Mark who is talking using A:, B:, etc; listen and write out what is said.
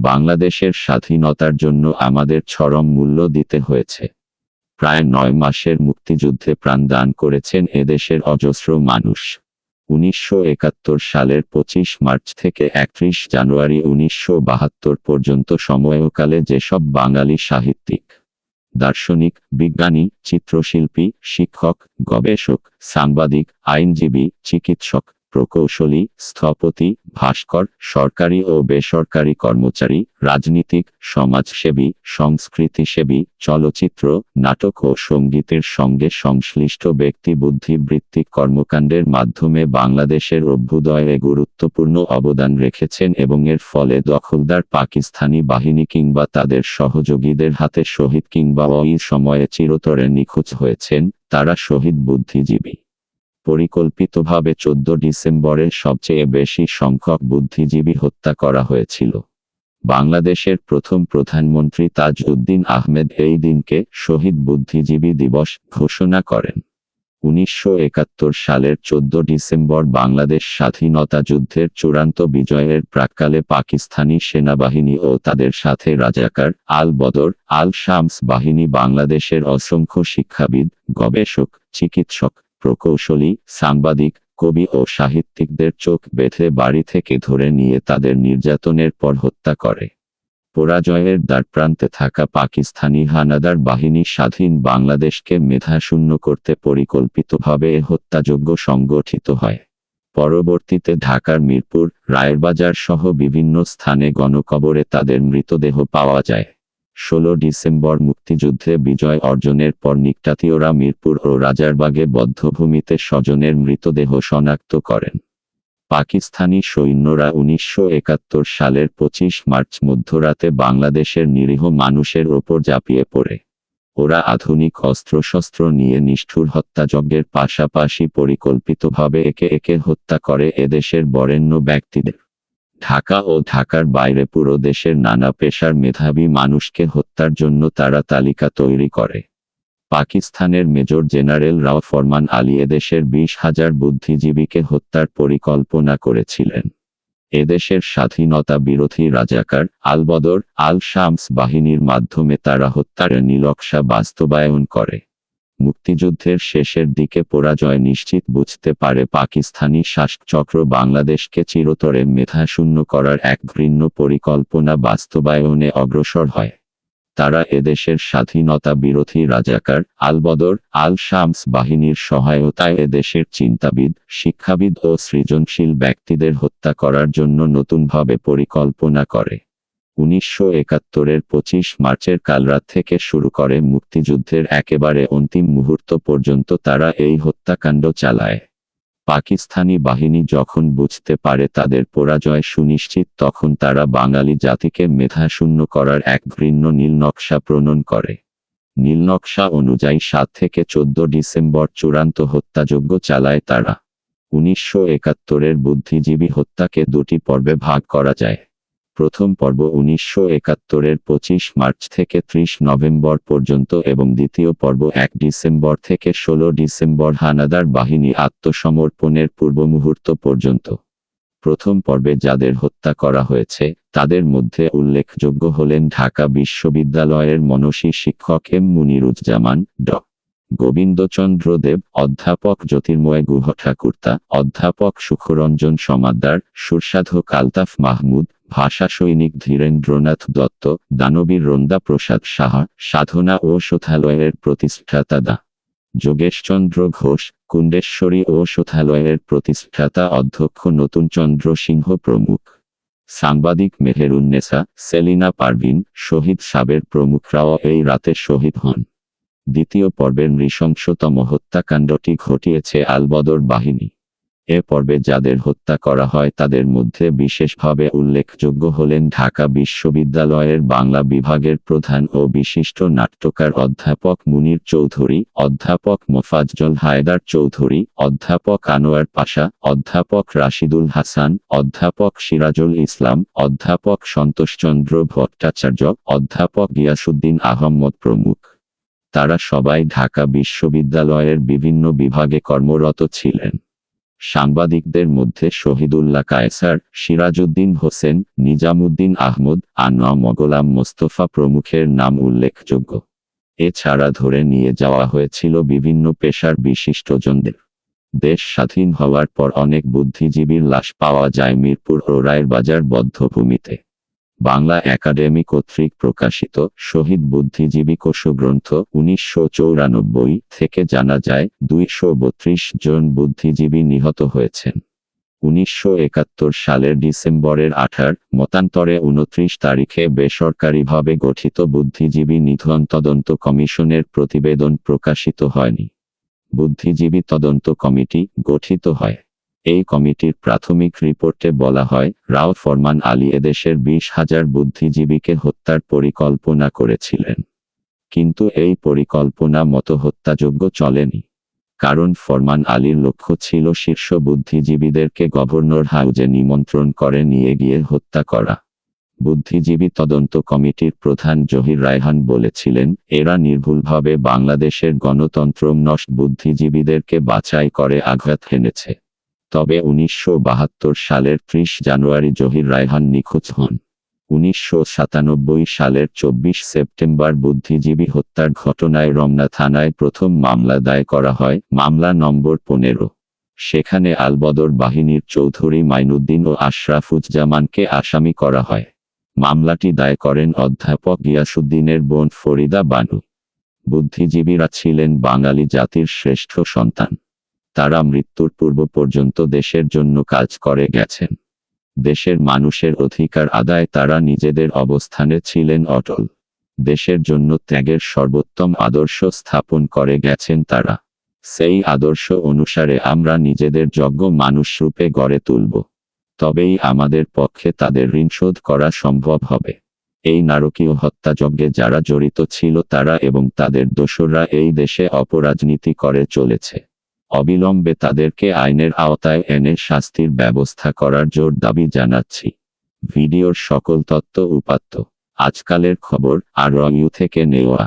A: বাংলাদেশের স্বাধীনতার জন্য আমাদের চরম মূল্য দিতে হয়েছে। প্রায় নয় মাসের মুক্তিযুদ্ধে প্রাণদান করেছেন এদেশের অজস্র মানুষ। উনিশশো একাত্তর সালের পঁচিশ মার্চ থেকে একত্রিশ জানুয়ারি উনিশশো বাহাত্তর পর্যন্ত সময়কালে যেসব বাঙালি সাহিত্যিক, দার্শনিক, বিজ্ঞানী, চিত্রশিল্পী, শিক্ষক, গবেষক, সাংবাদিক, আইনজীবী, চিকিৎসক প্রকৌশলী, স্থপতি, ভাস্কর, সরকারি ও বেসরকারি কর্মচারী, রাজনীতিক, সমাজসেবী, সংস্কৃতিসেবী, চলচ্চিত্র, নাটক ও সঙ্গীতের সঙ্গে সংশ্লিষ্ট ব্যক্তি বুদ্ধিবৃত্তিক কর্মকাণ্ডের মাধ্যমে বাংলাদেশের অভ্যুদয়ে গুরুত্বপূর্ণ অবদান রেখেছেন এবং এর ফলে দখলদার পাকিস্তানি বাহিনী কিংবা তাদের সহযোগীদের হাতে শহীদ কিংবা ওই সময়ে চিরতরে নিখোঁজ হয়েছেন, তারা শহীদ বুদ্ধিজীবী। পরিকল্পিতভাবে চোদ্দ ডিসেম্বরের সবচেয়ে বেশি সংখ্যক বুদ্ধিজীবী হত্যা করা হয়েছিল। বাংলাদেশের প্রথম প্রধানমন্ত্রী তাজ উদ্দিন আহমেদ এই দিনকে শহীদ বুদ্ধিজীবী দিবস ঘোষণা করেন। উনিশশো একাত্তর সালের চোদ্দ ডিসেম্বর বাংলাদেশ স্বাধীনতা যুদ্ধের চূড়ান্ত বিজয়ের প্রাককালে পাকিস্তানি সেনাবাহিনী ও তাদের সাথে রাজাকার আল বদর আল শামস বাহিনী বাংলাদেশের অসংখ্য শিক্ষাবিদ, গবেষক, চিকিৎসক প্রকৌশলী, সাংবাদিক, কবি ও সাহিত্যিকদের চোখ বেঁধে বাড়ি থেকে ধরে নিয়ে তাদের নির্যাতনের পর হত্যা করে। পরাজয়ের দ্বারপ্রান্তে থাকা পাকিস্তানি হানাদার বাহিনী স্বাধীন বাংলাদেশকে মেধাশূন্য করতে পরিকল্পিতভাবে হত্যাযজ্ঞ সংগঠিত হয়। পরবর্তীতে ঢাকার মিরপুর, রায়েরবাজার সহ বিভিন্ন স্থানে গণকবরে তাদের মৃতদেহ পাওয়া যায়। ষোলো ডিসেম্বর মুক্তিযুদ্ধে বিজয় অর্জনের পর নিকটাতীয়রা মিরপুর ও রাজারবাগে বদ্ধভূমিতে স্বজনের মৃতদেহ শনাক্ত করেন। পাকিস্তানি সৈন্যরা উনিশশো একাত্তর সালের পঁচিশ মার্চ মধ্যরাতে বাংলাদেশের নিরীহ মানুষের ওপর ঝাঁপিয়ে পড়ে। ওরা আধুনিক অস্ত্রশস্ত্র নিয়ে নিষ্ঠুর হত্যাযজ্ঞের পাশাপাশি পরিকল্পিতভাবে একে একে হত্যা করে এদেশের বরেণ্য ব্যক্তিদের ঢাকা ও ঢাকার বাইরে পুরো দেশের নানা পেশার মেধাবী মানুষকে হত্যার জন্য তারা তালিকা তৈরি করে। পাকিস্তানের মেজর জেনারেল রাও ফরমান আলী এদেশের বিশ হাজার বুদ্ধিজীবীকে হত্যার পরিকল্পনা করেছিলেন। এদেশের স্বাধীনতা বিরোধী রাজাকার আলবদর আল শামস বাহিনীর মাধ্যমে তারা হত্যার নীলকশা বাস্তবায়ন করে। মুক্তিযুদ্ধের শেষের দিকে পরাজয় নিশ্চিত বুঝতে পারে পাকিস্তানি শাসকচক্র বাংলাদেশকে চিরতরে মেধাশূন্য করার এক ঘৃণ্য পরিকল্পনা বাস্তবায়নে অগ্রসর হয়। তারা এদেশের স্বাধীনতা বিরোধী রাজাকার আলবদর আল শামস বাহিনীর সহায়তায় এদেশের চিন্তাবিদ, শিক্ষাবিদ ও সৃজনশীল ব্যক্তিদের হত্যা করার জন্য নতুনভাবে পরিকল্পনা করে। উনিশশো একাত্তরের পঁচিশ মার্চের কালরাত থেকে শুরু করে মুক্তিযুদ্ধের একেবারে অন্তিম মুহূর্ত পর্যন্ত তারা এই হত্যাকাণ্ড চালায়। পাকিস্তানি বাহিনী যখন বুঝতে পারে তাদের পরাজয় সুনিশ্চিত, তখন তারা বাঙালি জাতিকে মেধাশূন্য করার এক ঘৃণ্য নীলনকশা প্রণয়ন করে। নীলনকশা অনুযায়ী সাত থেকে চোদ্দ ডিসেম্বর চূড়ান্ত হত্যাযজ্ঞ চালায় তারা। উনিশশো একাত্তরের বুদ্ধিজীবী হত্যাকে দুটি পর্বে ভাগ করা যায়। প্রথম পর্ব উনিশশো একাত্তরের পঁচিশ মার্চ থেকে ত্রিশ নভেম্বর পর্যন্ত এবং দ্বিতীয় পর্ব এক ডিসেম্বর থেকে ষোলো ডিসেম্বর হানাদার বাহিনী আত্মসমর্পণের পূর্ব মুহূর্ত পর্যন্ত। প্রথম পর্বে যাদের হত্যা করা হয়েছে, তাদের মধ্যে উল্লেখযোগ্য হলেন ঢাকা বিশ্ববিদ্যালয়ের মনসী শিক্ষক এম মুনিরুজ্জামান, ড। গোবিন্দচন্দ্র দেব অধ্যাপক জ্যোতির্ময় গুহ ঠাকুরতা অধ্যাপক সুখরঞ্জন সমাদ্দার সুরসাধক আলতাফ মাহমুদ, ভাষা সৈনিক ধীরেন্দ্রনাথ দত্ত, দানবীর রন্দা প্রসাদ সাহা, সাধনা ও শোথালয়ের প্রতিষ্ঠাতা দা। যোগেশচন্দ্র ঘোষ, কুণ্ডেশ্বরী ও শোথালয়ের প্রতিষ্ঠাতা অধ্যক্ষ নতুন চন্দ্র সিংহ প্রমুখ। সাংবাদিক মেহেরুন্নেসা সেলিনা পারভিন, শহীদ সাবের প্রমুখরাও এই রাতে শহীদ হন। দ্বিতীয় পর্বের নৃশংসতম হত্যাকাণ্ডটি ঘটিয়েছে আলবদর বাহিনী। এ পর্বে যাদের হত্যা করা হয় তাদের মধ্যে বিশেষভাবে উল্লেখযোগ্য হলেন ঢাকা বিশ্ববিদ্যালয়ের বাংলা বিভাগের প্রধান ও বিশিষ্ট নাট্যকার অধ্যাপক মুনির চৌধুরী, অধ্যাপক মোফাজ্জল হায়দার চৌধুরী, অধ্যাপক আনোয়ার পাশা, অধ্যাপক রাশিদুল হাসান, অধ্যাপক সিরাজুল ইসলাম, অধ্যাপক সন্তোষচন্দ্র ভট্টাচার্য, অধ্যাপক গিয়াসুদ্দিন আহম্মদ প্রমুখ। তারা সবাই ঢাকা বিশ্ববিদ্যালয়ের বিভিন্ন বিভাগে কর্মরত ছিলেন। সাংবাদিকদের মধ্যে শহীদুল্লাহ কায়সার, সিরাজউদ্দিন হোসেন, নিজামুদ্দিন আহমদ আনোয়াম মগলাম মোস্তফা প্রমুখের নাম উল্লেখযোগ্য। এছাড়া ধরে নিয়ে যাওয়া হয়েছিল বিভিন্ন পেশার বিশিষ্টজনদের। দেশ স্বাধীন হওয়ার পর অনেক বুদ্ধিজীবীর লাশ পাওয়া যায় মিরপুর ও রায়ের বাজার বদ্ধভূমিতে। বাংলা একাডেমি কর্তৃক প্রকাশিত শহীদ বুদ্ধিজীবী কোষগ্রন্থ উনিশশো চৌরানব্বই থেকে জানা যায় দুইশো বত্রিশ জন বুদ্ধিজীবী নিহত হয়েছেন। উনিশশো একাত্তর সালের ডিসেম্বরের আঠার মতান্তরে উনত্রিশ তারিখে বেসরকারিভাবে গঠিত বুদ্ধিজীবী নিধন তদন্ত কমিশনের প্রতিবেদন প্রকাশিত হয়নি। বুদ্ধিজীবী তদন্ত কমিটি গঠিত হয়। এই কমিটির প্রাথমিক রিপোর্টে বলা হয়, রাও ফরমান আলী এদেশের বিশ হাজার বুদ্ধিজীবীকে হত্যার পরিকল্পনা করেছিলেন। কিন্তু এই পরিকল্পনা মতো হত্যাযোগ্য চলেনি। কারণ ফরমান আলীর লক্ষ্য ছিল শীর্ষ বুদ্ধিজীবীদেরকে গভর্নর হাউজে নিমন্ত্রণ করে নিয়ে গিয়ে হত্যা করা। বুদ্ধিজীবী তদন্ত কমিটির প্রধান জহির রায়হান বলেছিলেন, এরা নির্ভুলভাবে বাংলাদেশের গণতন্ত্র নষ্ট বুদ্ধিজীবীদেরকে বাছাই করে আঘাত হেনেছে। তবে উনিশশো বাহাত্তর সালের ত্রিশ জানুয়ারি জহির রায়হান নিখোঁজ হন। উনিশশো সাতানব্বই সালের চব্বিশ সেপ্টেম্বর বুদ্ধিজীবী হত্যার ঘটনায় রমনা থানায় প্রথম মামলা দায় করা হয়, মামলা নম্বর পনেরো। সেখানে আলবদর বাহিনীর চৌধুরী মাইনুদ্দিন ও আশরাফুজ্জামানকে আসামি করা হয়। মামলাটি দায় করেন অধ্যাপক গিয়াসুদ্দিনের বোন ফরিদা বানু। বুদ্ধিজীবীরা ছিলেন বাঙালি জাতির শ্রেষ্ঠ সন্তান। তারা মৃত্যুর পূর্ব পর্যন্ত দেশের জন্য কাজ করে গেছেন। দেশের মানুষের অধিকার আদায় তারা নিজেদের অবস্থানে ছিলেন অটল। দেশের জন্য ত্যাগের সর্বোত্তম আদর্শ স্থাপন করে গেছেন তারা। সেই আদর্শ অনুসারে আমরা নিজেদের যজ্ঞ মানুষরূপে গড়ে তুলব। তবেই আমাদের পক্ষে তাদের ঋণ শোধ করা সম্ভব হবে। এই নারকীয় হত্যাযজ্ঞে যারা জড়িত ছিল তারা এবং তাদের দোসররা এই দেশে অপরাজনীতি করে চলেছে। অবিলম্বে তাদেরকে আইনের আওতায় এনে শাস্তির ব্যবস্থা করার জোর দাবি জানাচ্ছি। ভিডিওর সকল তত্ত্ব উপাত্ত। আজকালের খবর আর ইউ থেকে নেওয়া।